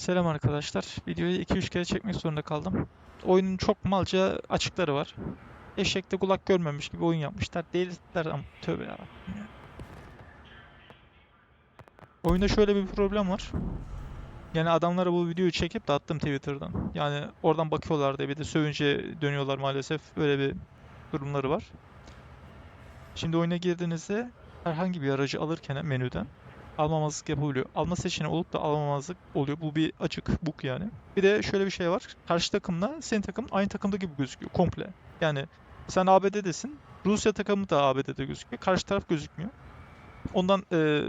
Selam arkadaşlar. Videoyu 2-3 kere çekmek zorunda kaldım. Oyunun çok malca açıkları var. Eşekte kulak görmemiş gibi oyun yapmışlar. Delirttiler ama tövbe ya. Oyunda şöyle bir problem var. Yani adamlara bu videoyu çekip de attım Twitter'dan. Yani oradan bakıyorlar da bir de sövünce dönüyorlar maalesef. Böyle bir durumları var. Şimdi oyuna girdiğinizde herhangi bir aracı alırken menüden almamazlık yapabiliyor. Alma seçeneği olup da almamazlık oluyor. Bu bir açık bug yani. Bir de şöyle bir şey var. Karşı takımla senin takım aynı takımda gibi gözüküyor komple. Yani sen ABD'desin. Rusya takımı da ABD'de gözüküyor. Karşı taraf gözükmüyor. Ondan e,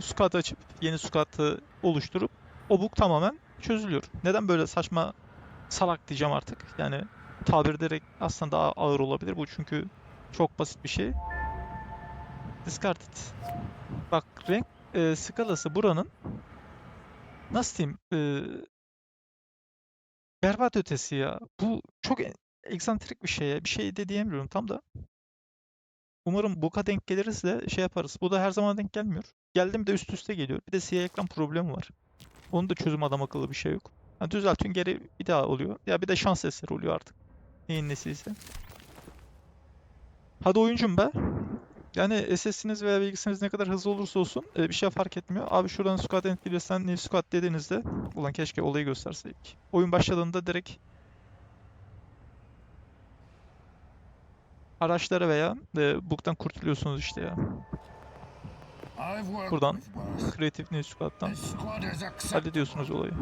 squad açıp yeni squad'ı oluşturup o bug tamamen çözülüyor. Neden böyle saçma salak diyeceğim artık. Yani tabir ederek aslında daha ağır olabilir bu çünkü çok basit bir şey. Discarded. Bak renk e, skalası buranın nasıl diyeyim e, berbat ötesi ya. Bu çok e- egzantrik bir şey ya. Bir şey de diyemiyorum tam da. Umarım boka denk geliriz de şey yaparız. Bu da her zaman denk gelmiyor. Geldim de üst üste geliyor. Bir de siyah ekran problemi var. Onun da çözüm adam akıllı bir şey yok. Ha, düzeltiyorsun geri bir daha oluyor. Ya bir de şans eseri oluyor artık. Neyin nesiyse. Hadi oyuncum be. Yani SS'iniz veya bilgisayarınız ne kadar hızlı olursa olsun e, bir şey fark etmiyor. Abi şuradan squad entbilirsen new squad dediğinizde ulan keşke olayı gösterseydik. Oyun başladığında direkt araçlara veya e, bug'dan kurtuluyorsunuz işte ya. Buradan Creative New Squad'dan Hadi hallediyorsunuz olayı.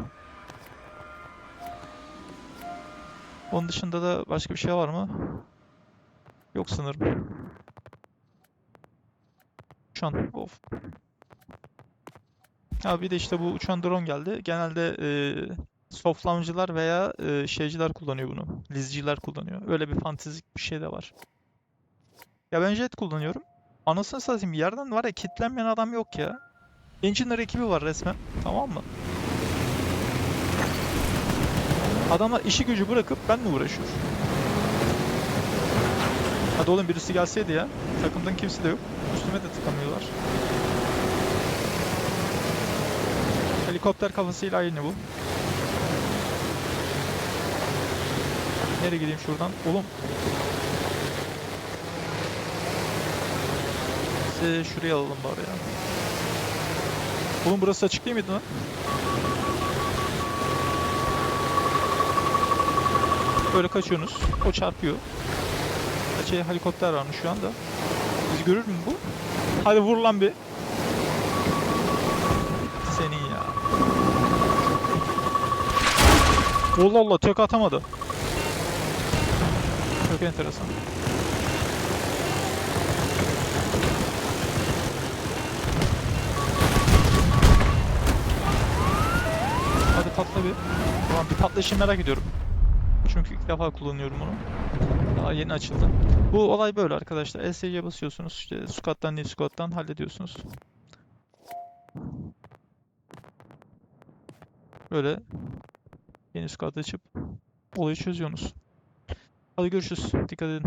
Onun dışında da başka bir şey var mı? Yok sanırım. Uçan, of. Ha bir de işte bu uçan drone geldi. Genelde e, soft launch'cılar veya e, şeyciler kullanıyor bunu. Lizciler kullanıyor. Öyle bir fantezik bir şey de var. Ya ben jet kullanıyorum. Anasını satayım yerden var ya kitlenmeyen adam yok ya. Engineer ekibi var resmen. Tamam mı? Adamlar işi gücü bırakıp benle uğraşıyor. Hadi oğlum birisi gelseydi ya. Takımdan kimse de yok. Üstüme de tıkamıyorlar. Helikopter kafasıyla aynı bu. Nereye gideyim şuradan? Oğlum. Size şuraya alalım bari ya. Oğlum burası açık değil miydi lan? Böyle kaçıyorsunuz. O çarpıyor. Şey helikopter varmış şu anda. Bizi görür mü bu? Hadi vur lan bir. Senin ya. Allah Allah tek atamadı. Çok enteresan. Hadi patla bir. Tamam bir patlayışı merak ediyorum. Çünkü ilk defa kullanıyorum onu. Daha yeni açıldı. Bu olay böyle arkadaşlar. SC'ye basıyorsunuz. İşte squat'tan new squat'tan hallediyorsunuz. Böyle yeni squat açıp olayı çözüyorsunuz. Hadi görüşürüz. Dikkat edin.